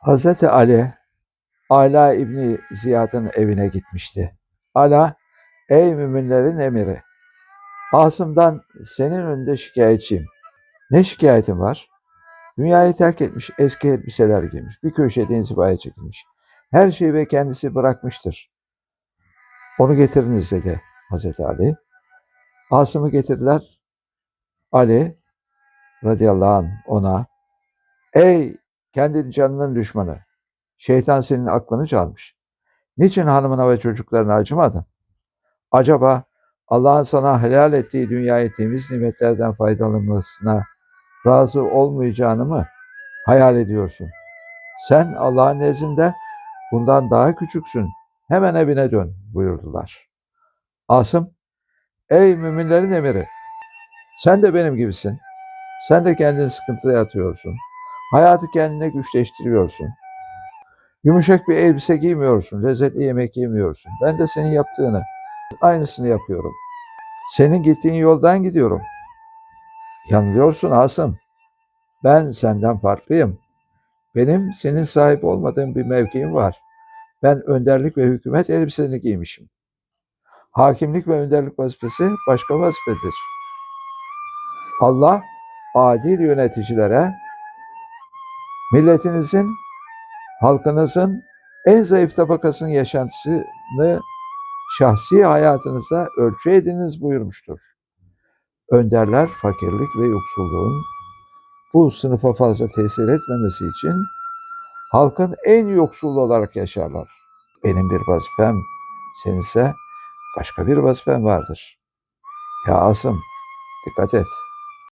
Hazreti Ali, Ala İbni Ziyad'ın evine gitmişti. Ala, ey müminlerin emiri, Asım'dan senin önünde şikayetçiyim. Ne şikayetin var? Dünyayı terk etmiş, eski elbiseler giymiş, bir köşede inzivaya çekilmiş. Her şeyi ve kendisi bırakmıştır. Onu getiriniz dedi Hazreti Ali. Asım'ı getirdiler. Ali radıyallahu anh ona, ey kendi canının düşmanı, şeytan senin aklını çalmış. Niçin hanımına ve çocuklarına acımadın? Acaba Allah'ın sana helal ettiği dünyayı temiz nimetlerden faydalanmasına razı olmayacağını mı hayal ediyorsun? Sen Allah'ın nezdinde bundan daha küçüksün. Hemen evine dön buyurdular. Asım, ey müminlerin emiri, sen de benim gibisin. Sen de kendini sıkıntıya atıyorsun. Hayatı kendine güçleştiriyorsun. Yumuşak bir elbise giymiyorsun, lezzetli yemek yemiyorsun. Ben de senin yaptığını, aynısını yapıyorum. Senin gittiğin yoldan gidiyorum. Yanılıyorsun Asım. Ben senden farklıyım. Benim senin sahip olmadığın bir mevkiim var. Ben önderlik ve hükümet elbiseni giymişim. Hakimlik ve önderlik vazifesi başka vazifedir. Allah adil yöneticilere milletinizin, halkınızın en zayıf tabakasının yaşantısını şahsi hayatınıza ölçü ediniz buyurmuştur. Önderler fakirlik ve yoksulluğun bu sınıfa fazla tesir etmemesi için halkın en yoksul olarak yaşarlar. Benim bir vazifem, senin ise başka bir vazifen vardır. Ya Asım, dikkat et.